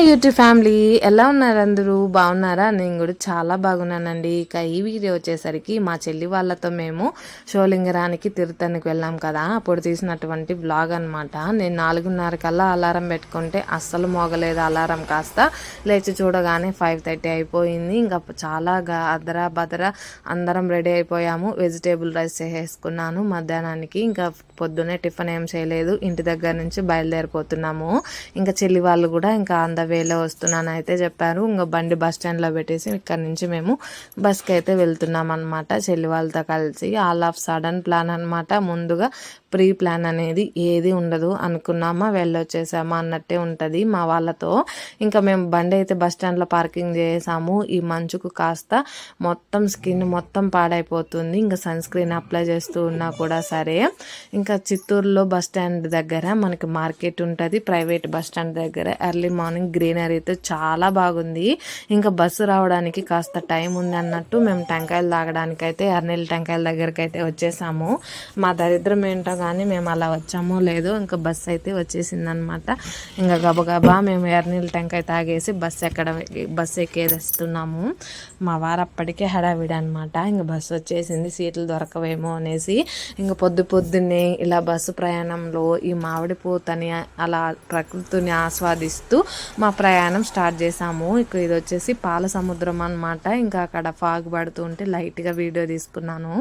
Hi YouTube family ఎలా ఉన్నారు అందరూ? బాగున్నారా? నేను కూడా చాలా బాగున్నానండి. ఇక ఈ వీడియో వచ్చేసరికి మా చెల్లి వాళ్ళతో మేము షోలింగరానికి తిరుతనికి వెళ్ళాం కదా. అప్పుడు తీసినటువంటి బ్లాగ్ అనమాట నేను నాలుగున్నర కల్లా అలారం పెట్టుకుంటే అస్సలు మోగలేదు అలారం కాస్త. లేచి చూడగానే ఫైవ్ థర్టీ అయిపోయింది. ఇంకా చాలా అదరా బదరా అందరం రెడీ అయిపోయాము. వెజిటేబుల్ రైస్ చేసేసుకున్నాను మధ్యాహ్నానికి. ఇంకా పొద్దునే టిఫిన్ ఏం చేయలేదు. ఇంటి దగ్గర నుంచి బయలుదేరిపోతున్నాము. ఇంకా చెల్లి వాళ్ళు కూడా ఇంకా ఆన్ ద వేలో వస్తున్నాను అయితే చెప్పారు. ఇంకా బండి బస్ స్టాండ్లో పెట్టేసి ఇక్కడ నుంచి మేము బస్కి అయితే వెళ్తున్నాం అనమాట చెల్లి వాళ్ళతో కలిసి ఆల్ ఆఫ్ సడన్ ప్లాన్ అనమాట ముందుగా ప్రీ ప్లాన్ అనేది ఏది ఉండదు అనుకున్నామా వెళ్ళొచ్చేసామా అన్నట్టే ఉంటుంది మా వాళ్ళతో. ఇంకా మేము బండి అయితే బస్ స్టాండ్లో పార్కింగ్ చేసాము. ఈ మంచుకు కాస్త మొత్తం స్కిన్ మొత్తం పాడైపోతుంది. ఇంకా సన్ స్క్రీన్ అప్లై చేస్తూ ఉన్నా కూడా సరే. ఇంకా చిత్తూరులో బస్ స్టాండ్ దగ్గర మనకి మార్కెట్ ఉంటుంది. ప్రైవేట్ బస్ స్టాండ్ దగ్గర ఎర్లీ మార్నింగ్ గ్రీనరీతో చాలా బాగుంది. ఇంకా బస్సు రావడానికి కాస్త టైం ఉంది అన్నట్టు మేము టెంకాయలు తాగడానికి అయితే టెంకాయల దగ్గరికి అయితే వచ్చేసాము. మా దరిద్రం ఏంటో కానీ మేము అలా వచ్చామో లేదో ఇంకా బస్సు అయితే వచ్చేసిందనమాట. ఇంకా గబగబా మేము ఎర్నీళ్ళ టెంకాయ తాగేసి బస్సు ఎక్కడ బస్సు ఎక్కేదిస్తున్నాము మా వారు అప్పటికే హడావిడి అనమాట. ఇంకా బస్సు వచ్చేసింది సీట్లు దొరకవేమో అనేసి. ఇంకా పొద్దు పొద్దున్నే ఇలా బస్సు ప్రయాణంలో ఈ మామిడి పూతని అలా ప్రకృతిని ఆస్వాదిస్తూ మా ప్రయాణం స్టార్ట్ చేసాము ఇక ఇది వచ్చేసి పాల సముద్రం అనమాట. ఇంకా అక్కడ ఫాగ్ పడుతుంటే లైట్గా వీడియో తీసుకున్నాను.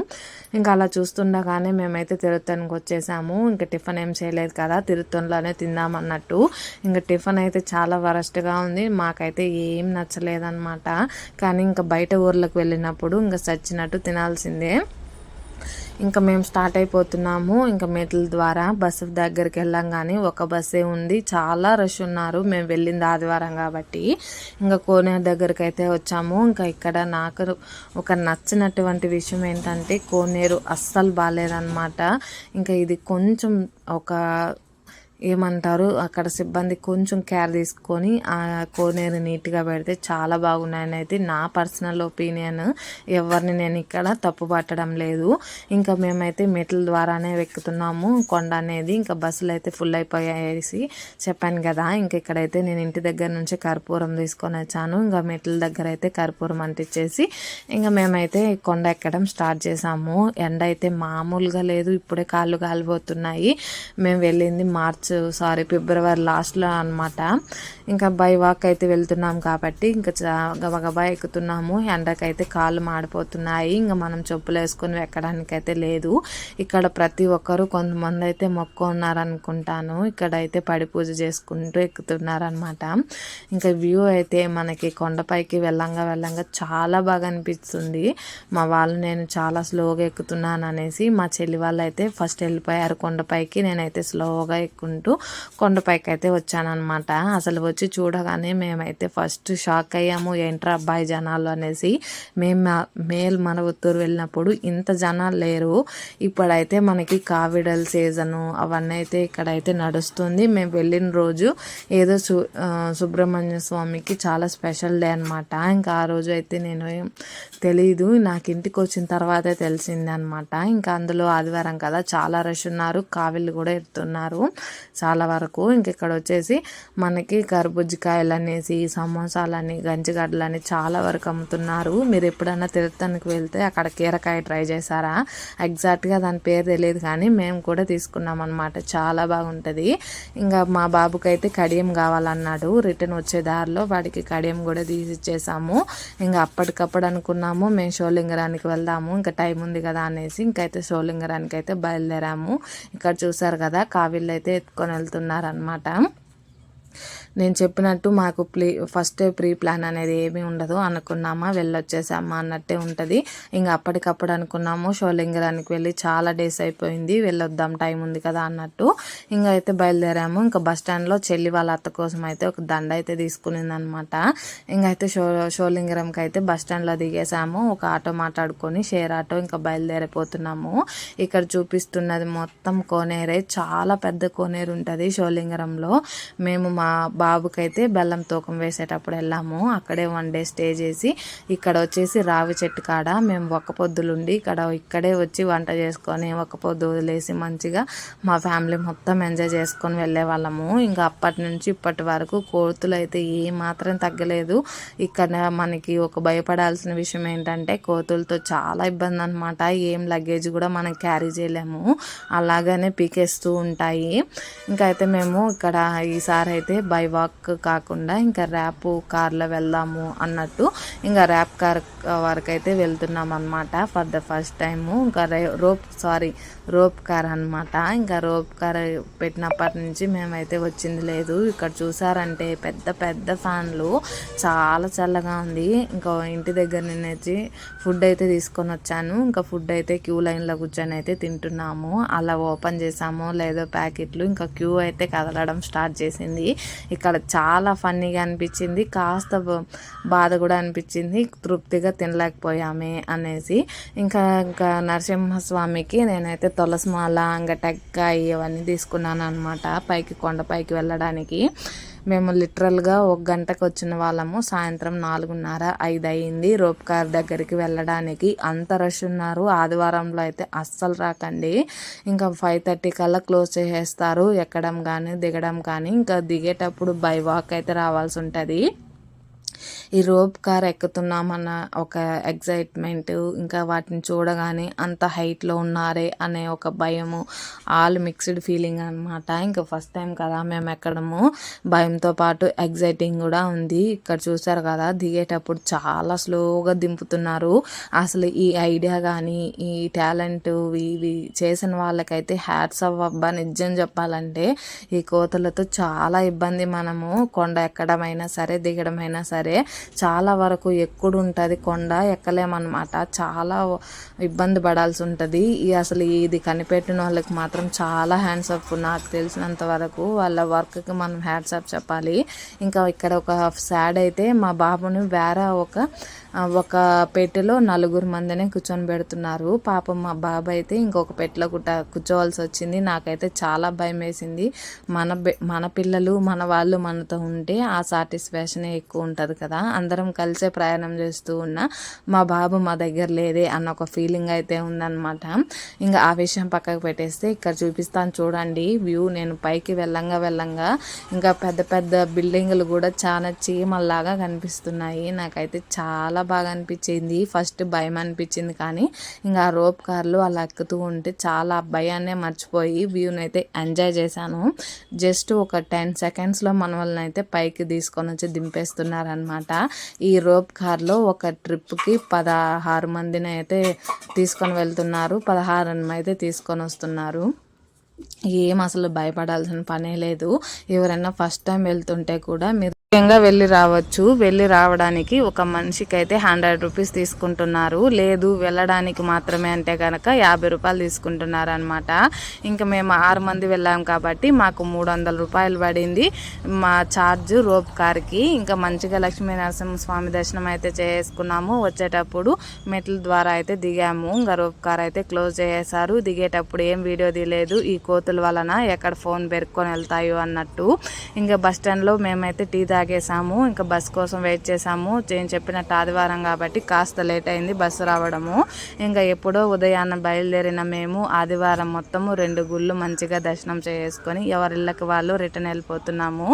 ఇంకా అలా చూస్తుండగానే మేమైతే తిరుత్తనికి వచ్చేసాము ఇంకా టిఫిన్ ఏం చేయలేదు కదా తిరుత్తన్లోనే తిందామన్నట్టు. ఇంకా టిఫిన్ అయితే చాలా వరస్ట్గా ఉంది. మాకైతే ఏం నచ్చలేదన్నమాట. కానీ ఇంకా బయట ఊర్లకు వెళ్ళినప్పుడు ఇంకా చచ్చినట్టు తినాల్సిందే. ఇంకా మేము స్టార్ట్ అయిపోతున్నాము. ఇంకా మెట్ల ద్వారా బస్సు దగ్గరికి వెళ్ళాం కానీ ఒక బస్సే ఉంది. చాలా రష్ ఉన్నారు. మేము వెళ్ళింది ఆదివారం కాబట్టి. ఇంకా కోనేరు దగ్గరికి అయితే వచ్చాము. ఇంకా ఇక్కడ నాకు ఒక నచ్చినటువంటి విషయం ఏంటంటే కోనేరు అస్సలు బాగాలేదన్నమాట ఇంకా ఇది కొంచెం ఒక ఏమంటారు? అక్కడ సిబ్బంది కొంచెం కేర్ తీసుకొని ఆ కోనేరు నీట్గా పెడితే చాలా బాగున్నాయని అయితే నా పర్సనల్ ఒపీనియన్ ఎవరిని నేను ఇక్కడ తప్పు పట్టడం లేదు. ఇంకా మేమైతే మెట్ల ద్వారానే ఎక్కుతున్నాము. కొండ అనేది ఇంకా బస్సులు అయితే ఫుల్ అయిపోయేసి చెప్పాను కదా. ఇంక ఇక్కడైతే నేను ఇంటి దగ్గర నుంచి కర్పూరం తీసుకొని వచ్చాను. ఇంకా మెట్ల దగ్గర అయితే కర్పూరం అంటించేసి ఇంకా మేమైతే కొండ ఎక్కడం స్టార్ట్ చేసాము. ఎండ అయితే మామూలుగా లేదు. ఇప్పుడే కాళ్ళు కాలిపోతున్నాయి. మేము వెళ్ళింది మార్చ్ సారీ ఫిబ్రవరి లాస్ట్లో అనమాట ఇంకా బై వాక్ అయితే వెళ్తున్నాం కాబట్టి ఇంకా గబగబా ఎక్కుతున్నాము. ఎండకైతే కాళ్ళు మాడిపోతున్నాయి. ఇంకా మనం చెప్పులు వేసుకొని ఎక్కడానికి అయితే లేదు. ఇక్కడ ప్రతి ఒక్కరు కొంతమంది అయితే మొక్క ఉన్నారనుకుంటాను. ఇక్కడైతే పడి పూజ చేసుకుంటూ ఎక్కుతున్నారనమాట ఇంకా వ్యూ అయితే మనకి కొండపైకి వెళ్ళంగా వెళ్ళంగా చాలా బాగా అనిపిస్తుంది. మా వాళ్ళు నేను చాలా స్లోగా ఎక్కుతున్నాను అనేసి మా చెల్లి వాళ్ళు అయితే ఫస్ట్ వెళ్ళిపోయారు కొండపైకి. నేనైతే స్లోగా ఎక్కుంటాను అనుకుంటూ కొండపైకి అయితే వచ్చానమాట అసలు వచ్చి చూడగానే మేమైతే ఫస్ట్ షాక్ అయ్యాము. ఏంట్రా అబ్బాయి జనాలు అనేసి మేము మేల్ మన ఉత్తూరు వెళ్ళినప్పుడు ఇంత జనాలు లేరు. ఇప్పుడైతే మనకి కావిడల్ సీజను అవన్నీ అయితే ఇక్కడైతే నడుస్తుంది. మేము వెళ్ళిన రోజు ఏదో సు సుబ్రహ్మణ్య స్వామికి చాలా స్పెషల్ డే అనమాట ఇంకా ఆ రోజు అయితే నేను తెలీదు. నాకు ఇంటికి వచ్చిన తర్వాతే తెలిసింది అనమాట ఇంకా అందులో ఆదివారం కదా చాలా రష్ ఉన్నారు. కావిళ్ళు కూడా ఎత్తున్నారు. చాలా వరకు ఇంక ఇక్కడ వచ్చేసి మనకి కర్బుజ్జికాయలు అనేసి సమోసాలని గంజిగడ్డలని చాలా వరకు అమ్ముతున్నారు. మీరు ఎప్పుడన్నా తిరుత్తనికి వెళ్తే అక్కడ కీరకాయ ట్రై చేశారా? ఎగ్జాక్ట్గా దాని పేరు తెలియదు కానీ మేము కూడా తీసుకున్నాం అనమాట చాలా బాగుంటుంది. ఇంకా మా బాబుకి అయితే కడియం కావాలన్నాడు. రిటర్న్ వచ్చే దారిలో వాడికి కడియం కూడా తీసి ఇచ్చేసాము. ఇంకా అప్పటికప్పుడు అనుకున్నాము మేము షోలింగరానికి వెళ్దాము. ఇంకా టైం ఉంది కదా అనేసి ఇంకైతే షోలింగరానికి అయితే బయలుదేరాము. ఇక్కడ చూసారు కదా కావిళ్ళు అయితే ఎత్తుకొని తీసుకొని వెళ్తున్నారనమాట నేను చెప్పినట్టు మాకు ప్లీ ఫస్ట్ ప్రీ ప్లాన్ అనేది ఏమీ ఉండదు. అనుకున్నామా వెళ్ళొచ్చేసామా అన్నట్టే ఉంటుంది. ఇంకా అప్పటికప్పుడు అనుకున్నాము షోలింగరానికి వెళ్ళి చాలా డేస్ అయిపోయింది. వెళ్ళొద్దాం టైం ఉంది కదా అన్నట్టు ఇంకా అయితే బయలుదేరాము. ఇంకా బస్ స్టాండ్లో చెల్లి వాళ్ళ అత్త కోసం అయితే ఒక దండ అయితే తీసుకునింది అనమాట ఇంకైతే షో షోలింగరంకి అయితే బస్ స్టాండ్లో దిగేసాము. ఒక ఆటో మాట్లాడుకొని షేర్ ఆటో ఇంకా బయలుదేరిపోతున్నాము. ఇక్కడ చూపిస్తున్నది మొత్తం కోనేరే. చాలా పెద్ద కోనేరు ఉంటుంది షోలింగరంలో మేము మా బాబుకైతే బెల్లం తూకం వేసేటప్పుడు వెళ్ళాము. అక్కడే వన్ డే స్టే చేసి ఇక్కడ వచ్చేసి రావి చెట్టు కాడ మేము ఒక్క పొద్దులుండి ఇక్కడ ఇక్కడే వచ్చి వంట చేసుకొని ఒక పొద్దు వదిలేసి మంచిగా మా ఫ్యామిలీ మొత్తం ఎంజాయ్ చేసుకొని వెళ్ళే వాళ్ళము. ఇంకా అప్పటి నుంచి ఇప్పటి వరకు కోతులు అయితే ఏ మాత్రం తగ్గలేదు. ఇక్కడ మనకి ఒక భయపడాల్సిన విషయం ఏంటంటే కోతులతో చాలా ఇబ్బంది అనమాట ఏం లగేజ్ కూడా మనం క్యారీ చేయలేము. అలాగనే పీకేస్తూ ఉంటాయి. ఇంకా అయితే మేము ఇక్కడ ఈసారి అయితే అయితే బై వాక్ కాకుండా ఇంకా ర్యాప్ కార్లో వెళ్దాము అన్నట్టు ఇంకా ర్యాప్ కార్ వరకు అయితే వెళ్తున్నాం అనమాట ఫర్ ద ఫస్ట్ టైము ఇంకా రోప్ సారీ రోప్ కార్ అనమాట ఇంకా రోప్ కార్ పెట్టినప్పటి నుంచి మేమైతే వచ్చింది లేదు. ఇక్కడ చూసారంటే పెద్ద పెద్ద ఫ్యాన్లు. చాలా చల్లగా ఉంది. ఇంకా ఇంటి దగ్గర నేనైతే ఫుడ్ అయితే తీసుకొని వచ్చాను. ఇంకా ఫుడ్ అయితే క్యూ లైన్లో కూర్చొని అయితే తింటున్నాము. అలా ఓపెన్ చేసాము లేదో ప్యాకెట్లు ఇంకా క్యూ అయితే కదలడం స్టార్ట్ చేసింది. ఇక్కడ చాలా ఫన్నీగా అనిపించింది. కాస్త బాధ కూడా అనిపించింది. తృప్తిగా తినలేకపోయామే అనేసి. ఇంకా ఇంకా నరసింహస్వామికి నేనైతే తులసిమాల ఇంకా టెక్కాయ ఇవన్నీ తీసుకున్నాను అనమాట పైకి కొండపైకి వెళ్ళడానికి. మేము లిటరల్గా ఒక గంటకు వచ్చిన వాళ్ళము. సాయంత్రం నాలుగున్నర ఐదు అయింది రోప్ కార్ దగ్గరికి వెళ్ళడానికి అంత రష్ ఉన్నారు. ఆదివారంలో అయితే అస్సలు రాకండి. ఇంకా ఫైవ్ థర్టీ కల్లా క్లోజ్ చేసేస్తారు. ఎక్కడం కానీ దిగడం కానీ ఇంకా దిగేటప్పుడు బై వాక్ అయితే రావాల్సి ఉంటుంది. ఈ రోప్ కార్ ఎక్కుతున్నామన్న ఒక ఎగ్జైట్మెంట్ ఇంకా వాటిని చూడగానే అంత హైట్లో ఉన్నారే అనే ఒక భయము ఆల్ మిక్స్డ్ ఫీలింగ్ అనమాట ఇంకా ఫస్ట్ టైం కదా మేము ఎక్కడము. భయంతో పాటు ఎగ్జైటింగ్ కూడా ఉంది. ఇక్కడ చూసారు కదా దిగేటప్పుడు చాలా స్లోగా దింపుతున్నారు. అసలు ఈ ఐడియా కానీ ఈ టాలెంట్ ఇవి చేసిన వాళ్ళకైతే హ్యాట్స్ అవ్వబ్బా నిజం చెప్పాలంటే ఈ కోతలతో చాలా ఇబ్బంది మనము. కొండ ఎక్కడమైనా సరే దిగడమైనా సరే చాలా వరకు ఎక్కుడు ఉంటుంది కొండ ఎక్కలేమన్నమాట. చాలా ఇబ్బంది పడాల్సి ఉంటుంది. అసలు ఇది కనిపెట్టిన వాళ్ళకి మాత్రం చాలా హ్యాండ్స్ అప్ నాకు తెలిసినంత వరకు వాళ్ళ వర్క్కి మనం హ్యాండ్స్ అప్ చెప్పాలి. ఇంకా ఇక్కడ ఒక సాడ్ అయితే మా బాబుని వేరే ఒక ఒక పెట్టెలో నలుగురు మందిని కూర్చొని పెడుతున్నారు. పాపం మా బాబు అయితే ఇంకొక పెట్టెలో కుట్ట కూర్చోవాల్సి వచ్చింది. నాకైతే చాలా భయం వేసింది. మన మన పిల్లలు మన వాళ్ళు మనతో ఉంటే ఆ సాటిస్ఫాక్షన్ ఎక్కువ ఉంటుంది కదా. అందరం కలిసే ప్రయాణం చేస్తూ ఉన్నా మా బాబు మా దగ్గర లేదే అన్న ఒక ఫీలింగ్ అయితే ఉందన్నమాట. ఇంకా ఆ విషయం పక్కకు పెట్టేస్తే ఇక్కడ చూపిస్తాను చూడండి. వ్యూ నేను పైకి వెళ్ళంగా వెళ్ళంగా ఇంకా పెద్ద పెద్ద బిల్డింగ్లు కూడా చాలా చీమల్లాగా కనిపిస్తున్నాయి. నాకైతే చాలా చాలా బాగా అనిపించింది. ఫస్ట్ భయం అనిపించింది కానీ ఇంకా ఆ రోప్ కార్లు అలా ఎక్కుతూ ఉంటే చాలా భయాన్నే మర్చిపోయి వ్యూని అయితే ఎంజాయ్ చేశాను. జస్ట్ ఒక టెన్ సెకండ్స్లో మన వాళ్ళని అయితే పైకి తీసుకొని వచ్చి దింపేస్తున్నారనమాట ఈ రోప్ కార్లో ఒక ట్రిప్కి పదహారు మందిని అయితే తీసుకొని వెళ్తున్నారు. పదహారు అయితే తీసుకొని వస్తున్నారు. ఏం అసలు భయపడాల్సిన పనే లేదు. ఎవరైనా ఫస్ట్ టైం వెళ్తుంటే కూడా మీరు ముఖ్యంగా వెళ్ళి రావచ్చు. వెళ్ళి రావడానికి ఒక మనిషికి అయితే హండ్రెడ్ రూపీస్ తీసుకుంటున్నారు. లేదు వెళ్ళడానికి మాత్రమే అంటే కనుక యాభై రూపాయలు తీసుకుంటున్నారు అనమాట ఇంకా మేము ఆరు మంది వెళ్ళాం కాబట్టి మాకు మూడు వందల రూపాయలు పడింది. మా ఛార్జ్ రోప్ కార్కి ఇంకా మంచిగా లక్ష్మీనరసింహ స్వామి దర్శనం అయితే చేసుకున్నాము. వచ్చేటప్పుడు మెట్ల ద్వారా అయితే దిగాము. ఇంకా రోప్ కార్ అయితే క్లోజ్ చేసేసారు దిగేటప్పుడు ఏం వీడియో తీయలేదు. ఈ కోతుల వలన ఎక్కడ ఫోన్ పెరుక్కొని వెళ్తాయో అన్నట్టు. ఇంకా బస్ స్టాండ్లో మేమైతే టీ తాగేసాము ఇంకా బస్ కోసం వెయిట్ చేసాము. నేను చెప్పినట్టు ఆదివారం కాబట్టి కాస్త లేట్ అయింది బస్సు రావడము. ఇంకా ఎప్పుడో ఉదయాన్న బయలుదేరిన మేము ఆదివారం మొత్తము రెండు గుళ్ళు మంచిగా దర్శనం చేసుకొని ఎవరిళ్ళకి వాళ్ళు రిటర్న్ వెళ్ళిపోతున్నాము.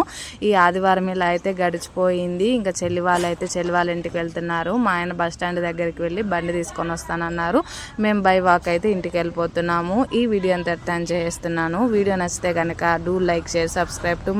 ఈ ఆదివారం ఇలా అయితే గడిచిపోయింది. ఇంకా చెల్లి వాళ్ళు అయితే చెల్లి వాళ్ళ ఇంటికి వెళ్తున్నారు. మా ఆయన బస్ స్టాండ్ దగ్గరికి వెళ్ళి బండి తీసుకొని వస్తానన్నారు. మేము బై వాక్ అయితే ఇంటికి వెళ్ళిపోతున్నాము. ఈ వీడియో అంతా చేస్తున్నాను. వీడియో నచ్చితే కనుక do like share subscribe to